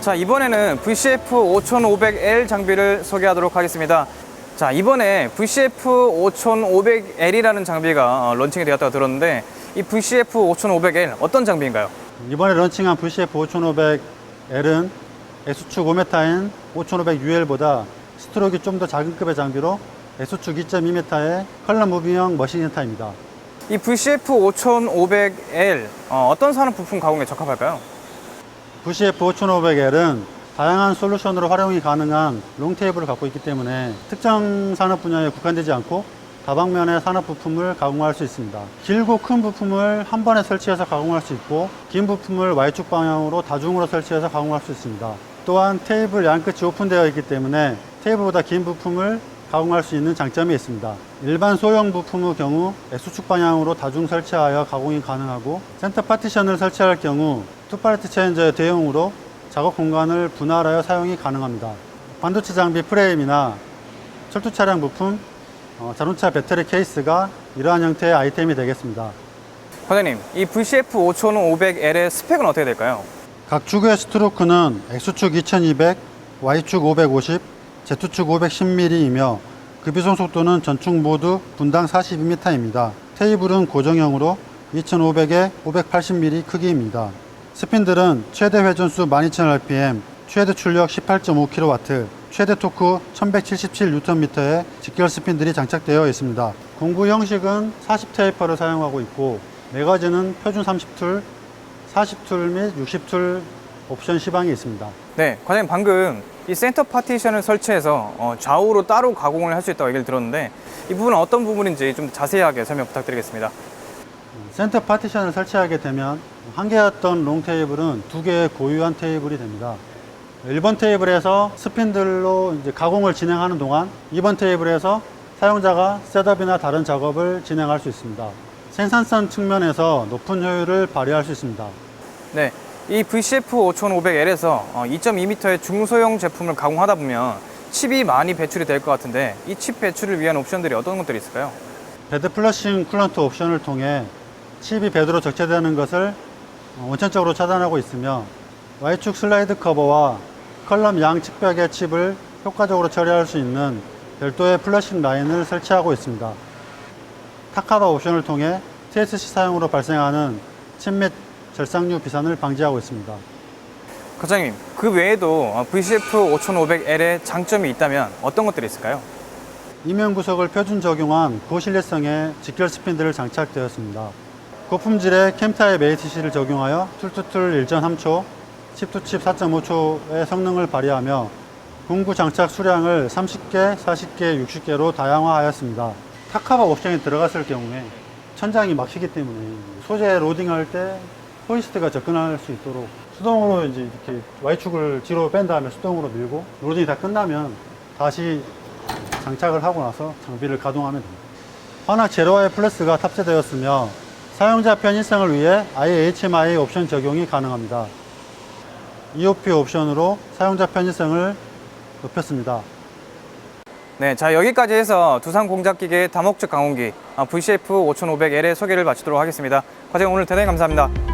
자, 이번에는 VCF 5500L 장비를 소개하도록 하겠습니다. 자, 이번에 VCF 5500L이라는 장비가 어, 런칭이 되었다고 들었는데 이 VCF 5500L 어떤 장비인가요? 이번에 런칭한 VCF 5500L은 S축 5m인 5500UL보다 스트로크가 좀더 작은 급의 장비로 S축 2.2m의 컬러 무빙형 머신 센터입니다. 이 VCF 5500L 어, 떤 산업 부품 가공에 적합할까요? VCF 5500L은 다양한 솔루션으로 활용이 가능한 롱테이블을 갖고 있기 때문에 특정 산업 분야에 국한되지 않고 다방면의 산업 부품을 가공할 수 있습니다. 길고 큰 부품을 한 번에 설치해서 가공할 수 있고 긴 부품을 Y축 방향으로 다중으로 설치해서 가공할 수 있습니다. 또한 테이블 양끝이 오픈되어 있기 때문에 테이블보다 긴 부품을 가공할 수 있는 장점이 있습니다. 일반 소형 부품의 경우 S축 방향으로 다중 설치하여 가공이 가능하고 센터 파티션을 설치할 경우 투파레트 체인저의 대용으로 작업 공간을 분할하여 사용이 가능합니다. 반도체 장비 프레임이나 철도 차량 부품, 어, 자동차 배터리 케이스가 이러한 형태의 아이템이 되겠습니다. 과장님, 이 VCF 5500L의 스펙은 어떻게 될까요? 각 축의 스트로크는 X축 2200, Y축 550, Z축 510mm이며 급이송 속도는 전축 모두 분당 42m입니다. 테이블은 고정형으로 2500에 580mm 크기입니다. 스핀들은 최대 회전수 12000rpm, 최대 출력 18.5kW, 최대 토크 1177Nm의 직결 스핀들이 장착되어 있습니다. 공구 형식은 40 테이퍼를 사용하고 있고 매거진은 표준 30툴, 40툴 및 60툴 옵션 시방이 있습니다. 네, 과장님 방금 이 센터 파티션을 설치해서 어, 좌우로 따로 가공을 할 수 있다고 얘기를 들었는데 이 부분은 어떤 부분인지 좀 자세하게 설명 부탁드리겠습니다. 센터 파티션을 설치하게 되면 한 개였던 롱 테이블은 두 개의 고유한 테이블이 됩니다. 1번 테이블에서 스핀들로 이제 가공을 진행하는 동안 2번 테이블에서 사용자가 셋업이나 다른 작업을 진행할 수 있습니다. 생산성 측면에서 높은 효율을 발휘할 수 있습니다. 네, 이 VCF 5500L에서 2.2m의 중소형 제품을 가공하다 보면 칩이 많이 배출이 될 것 같은데 이 칩 배출을 위한 옵션들이 어떤 것들이 있을까요? 베드 플러싱 쿨런트 옵션을 통해 칩이 베드로 적재되는 것을 원천적으로 차단하고 있으며 Y축 슬라이드 커버와 컬럼 양 측벽의 칩을 효과적으로 처리할 수 있는 별도의 플러싱 라인을 설치하고 있습니다. 타카바 옵션을 통해 TSC 사용으로 발생하는 칩 및 절상류 비산을 방지하고 있습니다. 과장님, 그 외에도 VCF 5500L의 장점이 있다면 어떤 것들이 있을까요? 이면 구석을 표준 적용한 고신뢰성의 직결 스핀들을 장착되었습니다. 고품질의 캠타입 ATC를 적용하여 툴투툴 1.3초, 칩투칩 4.5초의 성능을 발휘하며 공구 장착 수량을 30개, 40개, 60개로 다양화하였습니다. 타카바 옵션이 들어갔을 경우에 천장이 막히기 때문에 소재 로딩할 때 호이스트가 접근할 수 있도록 수동으로 이제 이렇게 Y축을 뒤로 뺀 다음에 수동으로 밀고 로딩이 다 끝나면 다시 장착을 하고 나서 장비를 가동하면 됩니다. 환학 제로와의 플러스가 탑재되었으며 사용자 편의성을 위해 IHMI 옵션 적용이 가능합니다. EOP 옵션으로 사용자 편의성을 높였습니다. 네, 자 여기까지 해서 두산 공작기계 다목적 강온기 VCF 5500L의 소개를 마치도록 하겠습니다. 과장님 오늘 대단히 감사합니다.